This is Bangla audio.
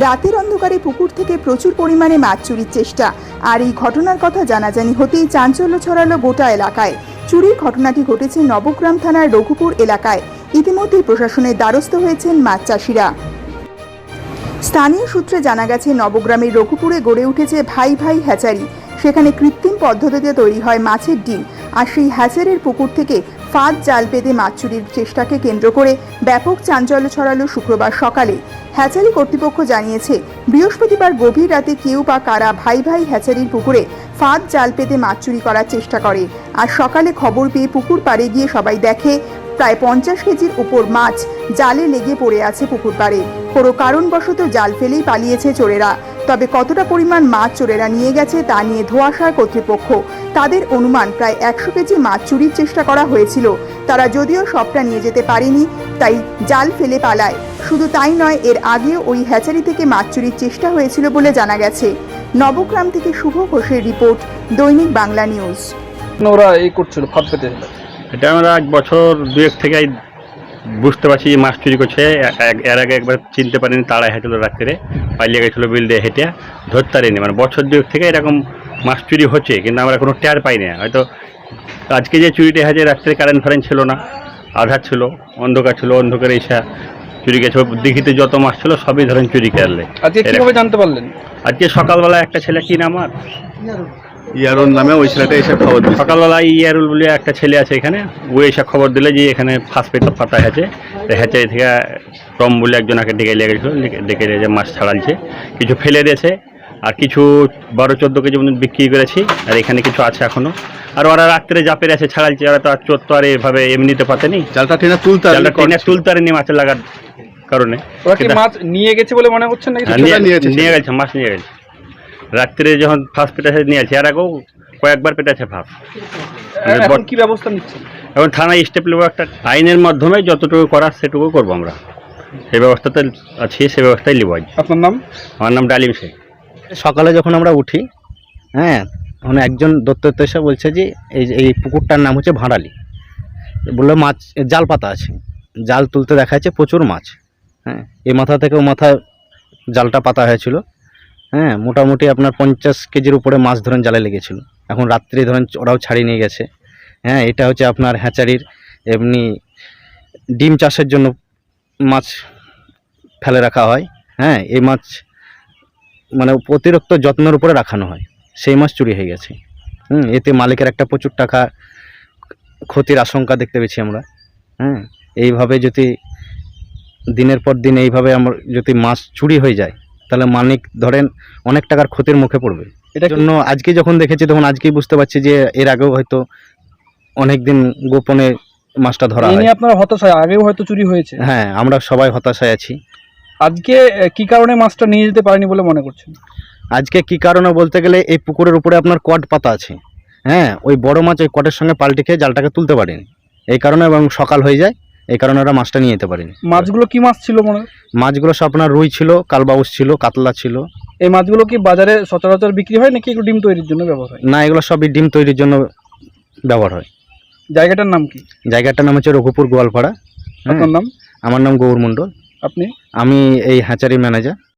রাতের অন্ধকারে পুকুর থেকে প্রচুর পরিমাণে মাছ চুরির চেষ্টা। আর এই ঘটনার কথা জানাজানি হতেই চাঞ্চল্য ছড়ালো গোটা এলাকায়। চুরির ঘটনাটি ঘটেছে নবগ্রাম থানার রঘুপুর এলাকায়। ইতিমধ্যেই প্রশাসনের দ্বারস্থ হয়েছেন মাছ চাষিরা। স্থানীয় সূত্রে জানা গেছে, নবগ্রামের রঘুপুরে গড়ে উঠেছে ভাই ভাই হ্যাচারি। সেখানে কৃত্রিম পদ্ধতিতে তৈরি হয় মাছের ডিম। আর সেই হ্যাচারির পুকুর থেকে ফাঁদ জাল পেতে মাছ চুরির চেষ্টাকে কেন্দ্র করে ব্যাপক চাঞ্চল্য ছড়ালো শুক্রবার সকালে। হ্যাচারি কর্তৃপক্ষ জানিয়েছে, বৃহস্পতিবার গভীর রাতে কেউ বা কারা ভাই ভাই হ্যাচারির পুকুরে ফাঁদ জাল পেতে মাছ চুরি করার চেষ্টা করে। আর সকালে খবর পেয়ে পুকুর পাড়ে গিয়ে সবাই দেখে, প্রায় পঞ্চাশ কেজির উপর মাছ জালে লেগে পড়ে আছে পুকুর পাড়ে। কোনো কারণবশত জাল ফেলেই পালিয়েছে চোরেরা। তবে কতটা পরিমাণ মাছ চোরেরা নিয়ে গেছে তা নিয়ে ধোয়াশার কর্তৃপক্ষ তাদের অনুমান প্রায় একশো কেজি মাছ চুরির চেষ্টা করা হয়েছিল। তারা যদিও সবটা নিয়ে যেতে পারেনি তাই জাল ফেলে পালায়। শুধু তাই নয় এর আগেও ওই হ্যাচারি থেকে মাছ চুরির চেষ্টা হয়েছিল বলে জানা গেছে। নবগ্রাম থেকে শুভ ঘোষের রিপোর্ট দৈনিক বাংলা নিউজ। ওরা এই করছিল? ফাঁদ পেতে এটা আমরা এক বছর দুয়েক থেকে বুঝতে পারছি যে মাছ চুরি করছে। এর আগে একবার চিনতে পারিনি তাড়াই হেঁটেলো রাত্রে পালিয়ে গেছিল বিল দিয়ে হেঁটে। ধরতে পারিনি। মানে বছর দুয়েক থেকে এরকম মাছ চুরি হচ্ছে কিন্তু আমরা কোনো টের পাই না। হয়তো আজকে যে চুরিটা হয়েছে রাত্রে কারেন্ট ফারেন্ট ছিল না আধার ছিল অন্ধকার ছিল অন্ধকারে এসে চুরি গেছে। দিঘিতে যত মাছ ছিল সবই ধরেন চুরি করলে। আজকে কীভাবে জানতে পারলেন? আজকে সকালবেলা একটা ছেলে কি নাম আর? ইয়ারন নামে ওই ছেলেটা এসে খবর দিচ্ছে সকালবেলা ইয়ারুল বলে একটা ছেলে আছে এখানে ও এসে খবর দিলে যে এখানে ফার্স্ট পেট ফাটা আছে তো থেকে টম বলে একজনকে ডেকে নিয়ে গেছিল ডেকে নিয়ে যে মাছ ছাড়ালছে। কিছু ফেলে দিয়েছে। আর কিছু বারো চোদ্দ কেজি মতন বিক্রি করেছি আর এখানে কিছু আছে এখনও। আর ওরা রাত্রে যা পেরেছে ছাড়ালছে ওরা তো আর চোর তো আর এভাবে এমনিতে পাতেনি জালটা টেনে তুলতে জালটা টেনে তুলতে পারেনি মাছের লাগার কারণে ওরা কি মাছ নিয়ে গেছে বলে মনে হচ্ছে নাকি হ্যাঁ, নিয়ে- নিয়ে গেছে? মাছ নিয়ে গেছে। রাত্রে যখন ফার্স্ট পেটাছে নিয়েছে আর আগেও কয়েকবার পেটাছে ফার্স্ট এখন কি ব্যবস্থা নিচ্ছেন এখন থানায় স্টেপ নেব একটা আইনের মাধ্যমে যতটুকু করার সেটুকু করব আমরা। সেই ব্যবস্থাতে আছি সেই ব্যবস্থায় নেব আজ। আপনার নাম? আমার নাম ডালিম শেখ। সকালে যখন আমরা উঠি হ্যাঁ তখন একজন এসে বলছে যে, এই এই পুকুরটার নাম হচ্ছে ভাঁড়ালি। বলল, মাছ জাল পাতা আছে। জাল তুলতে দেখা যাচ্ছে প্রচুর মাছ। হ্যাঁ এই মাথা থেকে ও মাথা জালটা পাতা হয়েছিল। হ্যাঁ মোটামুটি আপনার পঞ্চাশ কেজির উপরে মাছ ধরেন জালে লেগেছিল। এখন রাত্রি ধরেন ওরাও ছাড়িয়ে নিয়ে গেছে। হ্যাঁ এটা হচ্ছে আপনার হ্যাচারির এমনি ডিম চাষের জন্য মাছ ফেলে রাখা হয়। হ্যাঁ এই মাছ মানে অতিরিক্ত যত্নের উপরে রাখানো হয়। সেই মাছ চুরি হয়ে গেছে। হুম এতে মালিকের একটা প্রচুর টাকা ক্ষতির আশঙ্কা দেখতে পেয়েছি আমরা। হ্যাঁ এইভাবে যদি দিনের পর দিন এইভাবে আমার যদি মাছ চুরি হয়ে যায় তাহলে মালিক ধরেন অনেক টাকার ক্ষতির মুখে পড়বে। এটা এটার জন্য আজকে যখন দেখেছি তখন আজকেই বুঝতে পারছি যে এর আগেও হয়তো অনেক দিন গোপনে মাছটা ধরা হয়। আপনার হতাশায় আগেও হয়তো চুরি হয়েছে। হ্যাঁ আমরা সবাই হতাশায় আছি। আজকে কি কারণে মাছটা নিয়ে যেতে পারেনি বলে মনে করছেন? আজকে কি কারণে বলতে গেলে এই পুকুরের উপরে আপনার কট পাতা আছে। হ্যাঁ ওই বড় মাছ ওই কটের সঙ্গে পাল্টে খেয়ে জালটাকে তুলতে পারেনি। এই কারণে এবং সকাল হয়ে যায় এই কারণে ওরা মাছটা নিয়ে যেতে পারেনি। মাছগুলো কি মাছ ছিল মনে? হয়? মাছগুলো সব আপনার রুই ছিল কালবাউস ছিল কাতলা ছিল। এই মাছগুলো কি বাজারে সচরাচর বিক্রি হয় নাকি একটু ডিম তৈরির জন্য ব্যবহার হয়? না এগুলো সবই ডিম তৈরির জন্য ব্যবহার হয়। জায়গাটার নাম কি? জায়গাটার নাম হচ্ছে রঘুপুর গোয়ালপাড়া। হ্যাঁ আপনার নাম? আমার নাম গৌর মণ্ডল। আপনি? আমি এই হ্যাচারি ম্যানেজার